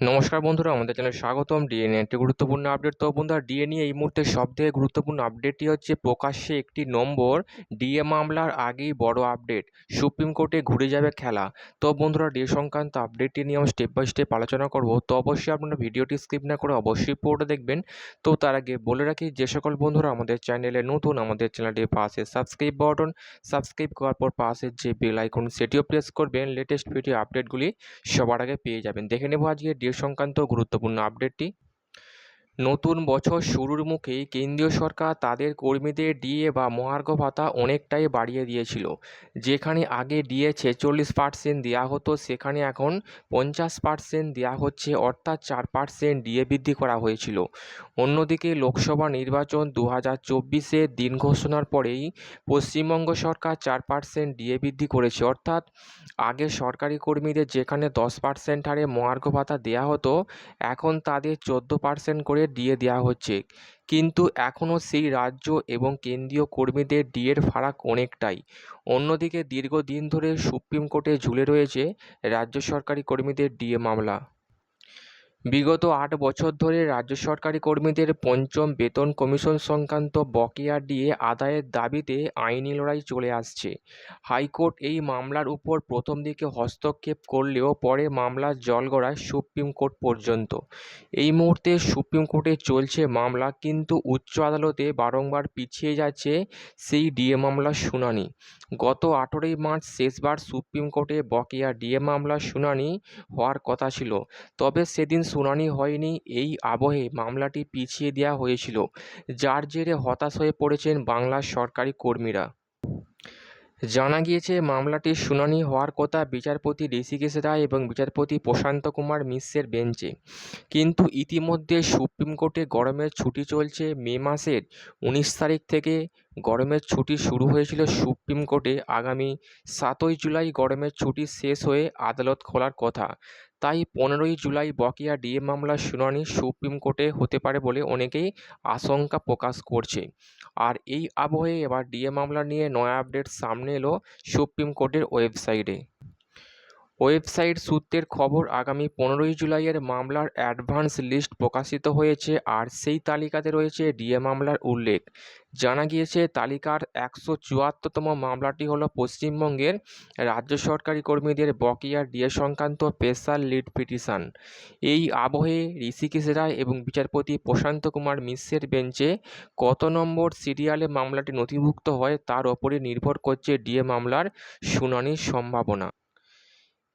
নমস্কার বন্ধুরা, আমাদের চ্যানেলে স্বাগতম। ডিএনএ একটি গুরুত্বপূর্ণ আপডেট তো বন্ধুরা ডিএনএ এই মুহূর্তে সবথেকে গুরুত্বপূর্ণ আপডেটটি হচ্ছে প্রকাশ্যে একটি নম্বর ডিএ মামলার আগেই বড় আপডেট সুপ্রিম কোর্টে ঘুরে যাবে খেলা। তো বন্ধুরা ডিএ সংক্রান্ত আপডেটটি নিয়ে আমরা স্টেপ বাই স্টেপ আলোচনা করব। তো অবশ্যই আপনারা ভিডিওটি স্কিপ না করে অবশ্যই পুরোটা দেখবেন। তো তার আগে বলে রাখি, যে সকল বন্ধুরা আমাদের চ্যানেলে নতুন, আমাদের চ্যানেলটির পাশে সাবস্ক্রাইব বাটন সাবস্ক্রাইব করার পর পাশের যে বেল আইকন সেটিও প্রেস করবেন। লেটেস্ট ভিডিও আপডেটগুলি সবার আগে পেয়ে যাবেন। দেখে নেব আজকে ডিএ সংক্রান্ত গুরুত্বপূর্ণ আপডেটটি নতুন বছর শুরুর মুখেই কেন্দ্রীয় সরকার তাদের কর্মীদের ডিএ বা মহার্ঘ ভাতা অনেকটাই বাড়িয়ে দিয়েছিল। যেখানে আগে ডিএ ছেচল্লিশ পার্সেন্ট দেওয়া হতো, সেখানে এখন পঞ্চাশ পার্সেন্ট দেওয়া হচ্ছে, অর্থাৎ চার পার্সেন্ট ডিএ বৃদ্ধি করা হয়েছিল। অন্যদিকে লোকসভা নির্বাচন দু হাজার চব্বিশের দিন ঘোষণার পরেই পশ্চিমবঙ্গ সরকার চার পার্সেন্ট ডিএ বৃদ্ধি করেছে, অর্থাৎ আগে সরকারি কর্মীদের যেখানে দশ পার্সেন্ট হারে মহার্ঘ ভাতা দেওয়া হতো, এখন তাদের চোদ্দ পার্সেন্ট করে ডিএ দেওয়া হচ্ছে। কিন্তু এখনও সেই রাজ্য এবং কেন্দ্রীয় কর্মীদের ডিএর ফারাক অনেকটাই। অন্যদিকে দীর্ঘদিন ধরে সুপ্রিম কোর্টে ঝুলে রয়েছে রাজ্য সরকারি কর্মীদের ডিএ মামলা। বিগত আট বছর ধরে রাজ্য সরকারি কর্মীদের পঞ্চম বেতন কমিশন সংক্রান্ত বকেয়া ডিএ আদায়ের দাবিতে আইনি লড়াই চলে আসছে। হাইকোর্ট এই মামলার উপর প্রথম দিকে হস্তক্ষেপ করলেও পরে মামলার জল গড়ায় সুপ্রিম কোর্ট পর্যন্ত। এই মুহূর্তে সুপ্রিম কোর্টে চলছে মামলা, কিন্তু উচ্চ আদালতে বারংবার পিছিয়ে যাচ্ছে সেই ডিএ মামলার শুনানি। গত আঠেরোই মার্চ শেষবার সুপ্রিম কোর্টে বকেয়া ডিএ মামলার শুনানি হওয়ার কথা ছিল, তবে সেদিন শুনানি হয়নি, এই আবহে মামলাটি পিছিয়ে দেওয়া হয়েছিল, যার জেরে হতাশ হয়ে পড়েছেন বাংলার সরকারি কর্মীরা। জানা গিয়েছে, মামলাটির শুনানি হওয়ার কথা বিচারপতি ঋষিকেশ রায় এবং বিচারপতি প্রশান্ত কুমার মিশ্রের বেঞ্চে। কিন্তু ইতিমধ্যে সুপ্রিম কোর্টে গরমের ছুটি চলছে মে মাসের উনিশ তারিখ থেকে গরমের ছুটি শুরু হয়েছিল সুপ্রিম কোর্টে। আগামী সাতই জুলাই গরমের ছুটি শেষ হয়ে আদালত খোলার কথা। তাই পনেরোই জুলাই বকেয়া ডিএ মামলার শুনানি সুপ্রিম কোর্টে হতে পারে বলে অনেকেই আশঙ্কা প্রকাশ করছে। আর এই আবহে এবার ডিএ মামলা নিয়ে নয়া আপডেট সামনে এলো সুপ্রিম কোর্টের ওয়েবসাইটে। ওয়েবসাইট সূত্রের খবর, আগামী পনেরোই জুলাইয়ের মামলার অ্যাডভান্স লিস্ট প্রকাশিত হয়েছে আর সেই তালিকাতে রয়েছে ডিএ মামলার উল্লেখ। জানা গিয়েছে, তালিকার একশো চুয়াত্তরতম মামলাটি হলো পশ্চিমবঙ্গের রাজ্য সরকারি কর্মীদের বকেয়া ডিএ সংক্রান্ত স্পেশাল লিড পিটিশন। এই আবহে ঋষিকেশ রায় এবং বিচারপতি প্রশান্ত কুমার মিশ্রের বেঞ্চে কত নম্বর সিরিয়ালে মামলাটি নথিভুক্ত হয় তার ওপরে নির্ভর করছে ডিএ মামলার শুনানির সম্ভাবনা।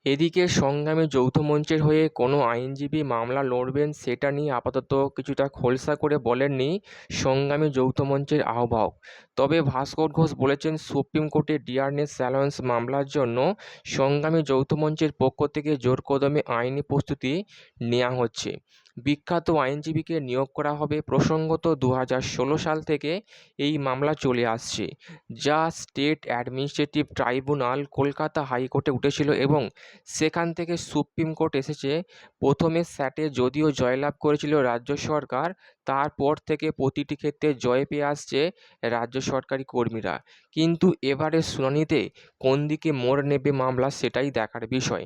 এদিকে সংগ্রামী যৌথ মঞ্চের হয়ে কোনো আইনজীবী মামলা লড়বেন সেটা নিয়ে আপাতত কিছুটা খোলসা করে বলেননি সংগ্রামী যৌথ মঞ্চের আহ্বায়ক। তবে ভাস্কর ঘোষ বলেছেন সুপ্রিম কোর্টে ডিয়ারনেস স্যালায়েন্স মামলার জন্য সংগ্রামী যৌথ মঞ্চের পক্ষ থেকে জোর কদমে আইনি প্রস্তুতি নেওয়া হচ্ছে। বিখ্যাত আইনজীবীকে নিয়োগ করা হবে প্রসঙ্গত দু হাজার ষোলো সাল থেকে এই মামলা চলে আসছে, যা স্টেট অ্যাডমিনিস্ট্রেটিভ ট্রাইব্যুনাল কলকাতা হাইকোর্টে উঠেছিল এবং সেখান থেকে সুপ্রিম কোর্ট এসেছে। প্রথমে স্যাটে যদিও জয়লাভ করেছিল রাজ্য সরকার, তারপর থেকে প্রতিটি ক্ষেত্রে জয় পেয়ে আসছে রাজ্য সরকারি কর্মীরা। কিন্তু এবারের শুনানিতে কোন দিকে মোড় নেবে মামলা সেটাই দেখার বিষয়।